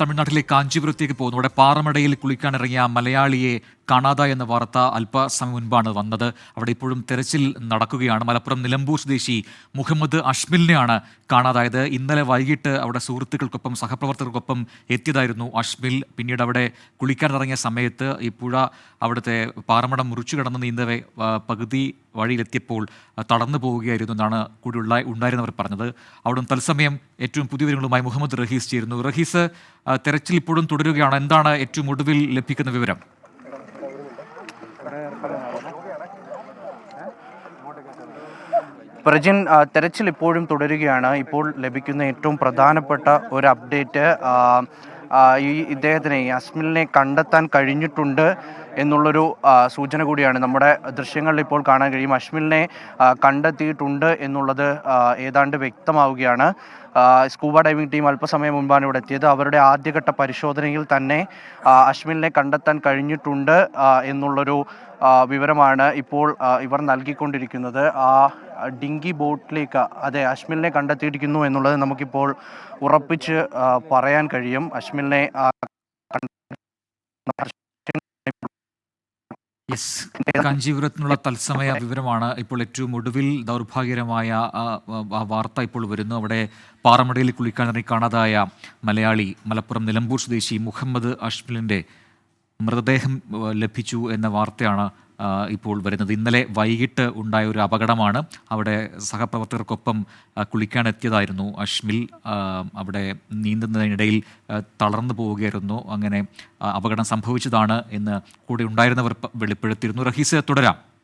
തമിഴ്നാട്ടിലെ കാഞ്ചീപുരത്തേക്ക് പോകുന്നു. അവിടെ പാറമടയിൽ കുളിക്കാനിറങ്ങിയ മലയാളിയെ കാണാതായ എന്ന വാർത്ത അല്പസമയം മുൻപാണ് വന്നത്. അവിടെ ഇപ്പോഴും തെരച്ചിൽ നടക്കുകയാണ്. മലപ്പുറം നിലമ്പൂർ സ്വദേശി മുഹമ്മദ് അഷ്മിലിനെയാണ് കാണാതായത്. ഇന്നലെ വൈകിട്ട് അവിടെ സുഹൃത്തുക്കൾക്കൊപ്പം സഹപ്രവർത്തകർക്കൊപ്പം എത്തിയതായിരുന്നു അഷ്മിൽ. പിന്നീട് അവിടെ കുളിക്കാനിറങ്ങിയ സമയത്ത് ഈ പുഴ അവിടുത്തെ പാറമടം മുറിച്ചു കിടന്ന് നീന്തവെ പകുതി വഴിയിലെത്തിയപ്പോൾ തടന്നു പോവുകയായിരുന്നു എന്നാണ് കൂടി ഉള്ള ഉണ്ടായിരുന്നവർ പറഞ്ഞത്. അവിടെ തത്സമയം ഏറ്റവും പുതിയ വിവരങ്ങളുമായി മുഹമ്മദ് റഹീസ് ചേരുന്നു. റഹീസ് തെരച്ചിൽ ഇപ്പോഴും തുടരുകയാണ്. എന്താണ് ഏറ്റവും ഒടുവിൽ ലഭിക്കുന്ന വിവരം? പ്രജിൻ തെരച്ചിൽ ഇപ്പോഴും തുടരുകയാണ്. ഇപ്പോൾ ലഭിക്കുന്ന ഏറ്റവും പ്രധാനപ്പെട്ട ഒരു അപ്ഡേറ്റ് ഈ ഇദ്ദേഹത്തിനെ ഈ അസ്മിലിനെ കണ്ടെത്താൻ കഴിഞ്ഞിട്ടുണ്ട് എന്നുള്ളൊരു സൂചന കൂടിയാണ് നമ്മുടെ ദൃശ്യങ്ങളിൽ ഇപ്പോൾ കാണാൻ കഴിയും. അഷ്മിലിനെ കണ്ടെത്തിയിട്ടുണ്ട് എന്നുള്ളത് ഏതാണ്ട് വ്യക്തമാവുകയാണ്. സ്കൂബ ഡൈവിംഗ് ടീം അല്പസമയം മുമ്പാണ് ഇവിടെ എത്തിയത്. അവരുടെ ആദ്യഘട്ട പരിശോധനയിൽ തന്നെ അഷ്മിലിനെ കണ്ടെത്താൻ കഴിഞ്ഞിട്ടുണ്ട് എന്നുള്ളൊരു വിവരമാണ് ഇപ്പോൾ ഇവർ നൽകിക്കൊണ്ടിരിക്കുന്നത്. ആ ഡിങ്കി ബോട്ടിലേക്ക് അതെ അഷ്മിലിനെ കണ്ടെത്തിയിരിക്കുന്നു എന്നുള്ളത് നമുക്കിപ്പോൾ ഉറപ്പിച്ച് പറയാൻ കഴിയും. അഷ്മിലിനെ കാഞ്ചീപുരത്തിനുള്ള തത്സമയ വിവരമാണ് ഇപ്പോൾ ഏറ്റവും ഒടുവിൽ ദൗർഭാഗ്യകരമായ വാർത്ത ഇപ്പോൾ വരുന്നു. അവിടെ പാറമടയിൽ കുളിക്കാനിറങ്ങി കാണാതായ മലയാളി മലപ്പുറം നിലമ്പൂർ സ്വദേശി മുഹമ്മദ് അഷ്മിലിന്റെ മൃതദേഹം ലഭിച്ചു എന്ന വാർത്തയാണ് ഇപ്പോൾ വരുന്നത്. ഇന്നലെ വൈകിട്ട് ഉണ്ടായ ഒരു അപകടമാണ് അവിടെ സഹപ്രവർത്തകർക്കൊപ്പം കുളിക്കാനെത്തിയതായിരുന്നു അഷ്മിൽ അവിടെ നീന്തുന്നതിനിടയിൽ തളർന്നു പോവുകയായിരുന്നു. അങ്ങനെ അപകടം സംഭവിച്ചതാണ് എന്ന് കൂടെ ഉണ്ടായിരുന്നവർ വെളിപ്പെടുത്തിയിരുന്നു. റഹീസ് തുടരാം.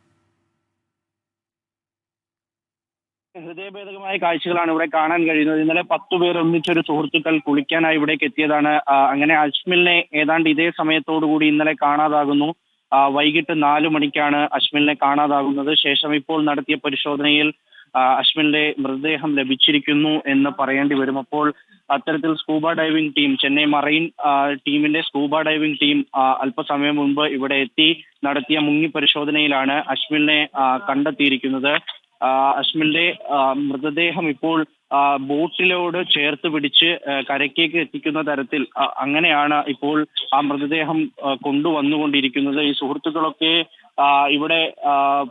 ഹൃദയഭേദകമായ കാഴ്ചകളാണ് ഇവിടെ കാണാൻ കഴിയുന്നത്. ഇന്നലെ പത്തു പേർ ഒന്നിച്ചൊരു സുഹൃത്തുക്കൾ കുളിക്കാനായി ഇവിടേക്ക് എത്തിയതാണ്. അങ്ങനെ അജ്മലിനെ ഏതാണ്ട് ഇതേ സമയത്തോടു കൂടി ഇന്നലെ കാണാതാകുന്നു. വൈകിട്ട് നാലു മണിക്കാണ് അശ്മിലിനെ കാണാതാകുന്നത്. ശേഷം ഇപ്പോൾ നടത്തിയ പരിശോധനയിൽ അശ്മിലിന്റെ മൃതദേഹം ലഭിച്ചിരിക്കുന്നു എന്ന് പറയേണ്ടി വരും. അപ്പോൾ അത്തരത്തിൽ scuba diving team Chennai marine ടീമിന്റെ സ്കൂബ ഡൈവിംഗ് ടീം അല്പസമയം മുൻപ് ഇവിടെ എത്തി നടത്തിയ മുങ്ങി പരിശോധനയിലാണ് അശ്മിലിനെ കണ്ടെത്തിയിരിക്കുന്നത്. അഷ്മിലിന്റെ മൃതദേഹം ഇപ്പോൾ ബോട്ടിലോട് ചേർത്ത് പിടിച്ച് കരയ്ക്കേക്ക് എത്തിക്കുന്ന തരത്തിൽ അങ്ങനെയാണ് ഇപ്പോൾ ആ മൃതദേഹം കൊണ്ടുവന്നുകൊണ്ടിരിക്കുന്നത്. ഈ സുഹൃത്തുക്കളൊക്കെ ഇവിടെ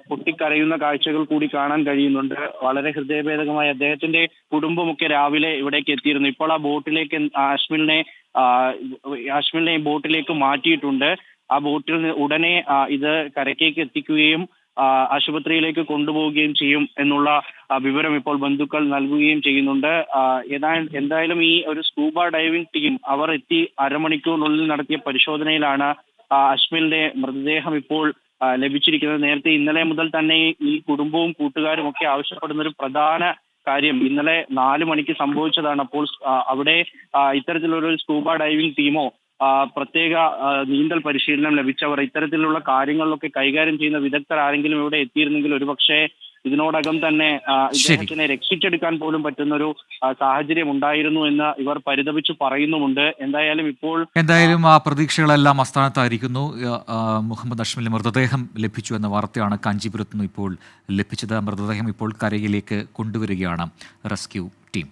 പൊട്ടിക്കരയുന്ന കാഴ്ചകൾ കൂടി കാണാൻ കഴിയുന്നുണ്ട്. വളരെ ഹൃദയഭേദകമായ അദ്ദേഹത്തിന്റെ കുടുംബമൊക്കെ രാവിലെ ഇവിടേക്ക് എത്തിയിരുന്നു. ഇപ്പോൾ ആ ബോട്ടിലേക്ക് അഷ്മിലിനെ അഷ്മിലിനെ ബോട്ടിലേക്ക് മാറ്റിയിട്ടുണ്ട്. ആ ബോട്ടിൽ ഉടനെ ഇത് കരയ്ക്കേക്ക് എത്തിക്കുകയും ആശുപത്രിയിലേക്ക് കൊണ്ടുപോവുകയും ചെയ്യും എന്നുള്ള വിവരം ഇപ്പോൾ ബന്ധുക്കൾ നൽകുകയും ചെയ്യുന്നുണ്ട്. എന്തായാലും ഈ ഒരു സ്കൂബ ഡൈവിംഗ് ടീം അവർ എത്തി അരമണിക്കൂറിനുള്ളിൽ നടത്തിയ പരിശോധനയിലാണ് അശ്മിലിന്റെ മൃതദേഹം ഇപ്പോൾ ലഭിച്ചിരിക്കുന്നത്. നേരത്തെ ഇന്നലെ മുതൽ തന്നെ ഈ കുടുംബവും കൂട്ടുകാരും ഒക്കെ ആവശ്യപ്പെടുന്ന ഒരു പ്രധാന കാര്യം ഇന്നലെ നാല് മണിക്ക് സംഭവിച്ചതാണ്. അപ്പോൾ അവിടെ ഇത്തരത്തിലുള്ള ഒരു സ്കൂബ ഡൈവിംഗ് ടീമോ പ്രത്യേക നീന്തൽ പരിശീലനം ലഭിച്ചവർ ഇത്തരത്തിലുള്ള കാര്യങ്ങളിലൊക്കെ കൈകാര്യം ചെയ്യുന്ന വിദഗ്ധർ ആരെങ്കിലും ഇവിടെ എത്തിയിരുന്നെങ്കിൽ ഒരുപക്ഷെ ഇതിനോടകം തന്നെ ഇദ്ദേഹത്തിനെ രക്ഷിച്ചെടുക്കാൻ പോലും പറ്റുന്ന ഒരു സാഹചര്യം ഉണ്ടായിരുന്നു എന്ന് ഇവർ പരിതപിച്ചു പറയുന്നുമുണ്ട്. എന്തായാലും ഇപ്പോൾ എന്തായാലും ആ പ്രതീക്ഷകളെല്ലാം അസ്ഥാനത്തായിരിക്കുന്നു. മുഹമ്മദ് അഷ്മിൽ മൃതദേഹം ലഭിച്ചു എന്ന വാർത്തയാണ് കാഞ്ചീപുരത്ത് നിന്ന് ഇപ്പോൾ ലഭിച്ചത്. മൃതദേഹം ഇപ്പോൾ കരയിലേക്ക് കൊണ്ടുവരികയാണ് റെസ്ക്യൂ ടീം.